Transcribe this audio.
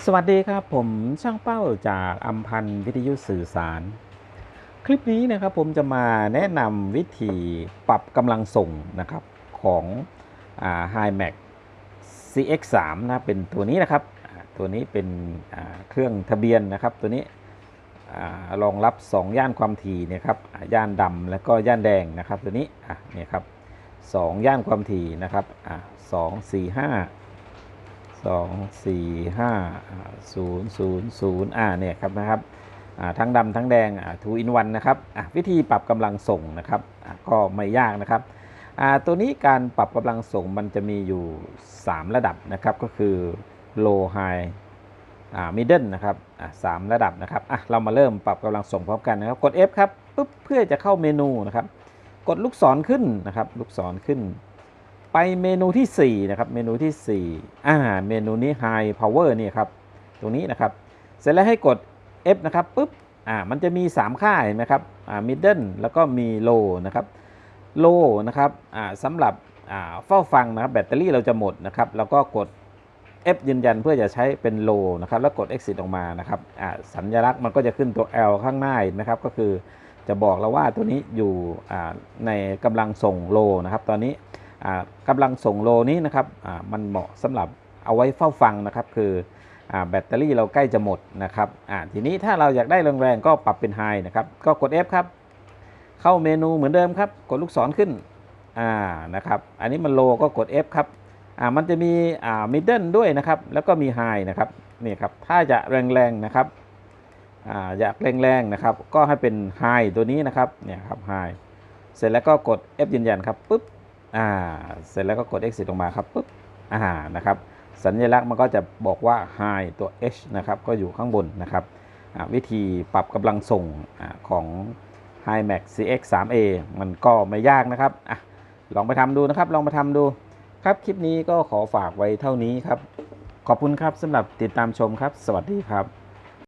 สวัสดีครับผมช่างเป้าจากอัมพันธ์วิทยุสื่อสาร คลิปนี้นะครับผมจะมาแนะนำวิธีปรับกำลังส่งนะครับของอ่า HiMax CX3 นะเป็นตัวนี้นะครับ ตัวนี้เป็นเครื่องทะเบียนนะครับตัวนี้รองรับ 2 ย่านความถี่นะครับย่านดำและก็ย่านแดงนะครับตัวนี้นี่ครับสองย่านความถี่นะครับสองสี่ห้า สองสี่ห้าศูนย์ศูนย์ศูนย์อ่าเนี่ยครับนะครับอ่าทั้งดำทั้งแดงอ่าทูอินวันนะครับอะวิธีปรับกำลังส่งนะครับก็ไม่ยากนะครับอ่าตัวนี้การปรับกำลังส่งมันจะมีอยู่ 3 ระดับนะครับก็คือ low high อ่า middle นะครับอะสามระดับนะครับอะเรามาเริ่มปรับกำลังส่งพร้อมกันนะครับกด F ครับปุ๊บเพื่อจะเข้าเมนูนะครับ กดลูกศรขึ้นนะครับลูกศรขึ้น ไปเมนูที่4นะครับเมนูที่4อ่าเมนูนี้ High Power นี่ครับตรงนี้นะครับ เสร็จแล้วให้กด F นะครับปุ๊บอ่ามันจะมี 3 ค่าเห็นไหมครับอ่า Middle แล้วก็มี Low นะครับ Low นะครับอ่าสำหรับอ่าเฝ้าฟังนะครับแบตเตอรี่เราจะหมดนะครับแล้วก็กด F ยืนยันเพื่อจะใช้เป็น Low นะครับแล้วกด Exit ออกมานะครับอ่าสัญลักษณ์มันก็จะขึ้นตัว L ข้างหน้าเห็นไหมครับก็คือจะบอกเราว่าตัวนี้อยู่อ่าในกำลังส่ง Low นะครับ ตอนนี้ กำลังส่งโลนี้นะครับมันเหมาะสำหรับเอาไว้เฝ้าฟังนะครับ คืออแบตเตอรี่เราใกล้จะหมดนะครับทีนี้ถ้าเราอยากได้แรงๆก็ปรับเป็นไฮนะครับ ก็กด F ครับ เข้าเมนูเหมือนเดิมครับ กดลูกศรขึ้นนะครับ อันนี้มันโลก็กด F ครับมันจะมีมิดเดิลด้วยนะครับ แล้วก็มีไฮนะครับนี่ครับถ้าจะแรงๆนะครับออยากแรงๆนะครับ ก็ให้เป็นไฮตัวนี้นะครับเนี่ยครับไฮเสร็จแล้วก็กด F ยืนยันครับปุ๊บ อ่าเสร็จแล้วก็กด exit ลงมาครับปุ๊บอ่านะครับสัญลักษณ์มันก็จะบอกว่า high ตัว h นะครับก็อยู่ข้างบนนะครับวิธีปรับกำลังส่งอของ HiMax CX 3A มันก็ไม่ยากนะครับอะลองไปทำดูนะครับ ลองไปทำดูครับ คลิปนี้ก็ขอฝากไว้เท่านี้ครับ ขอบคุณครับสำหรับติดตามชมครับ สวัสดีครับ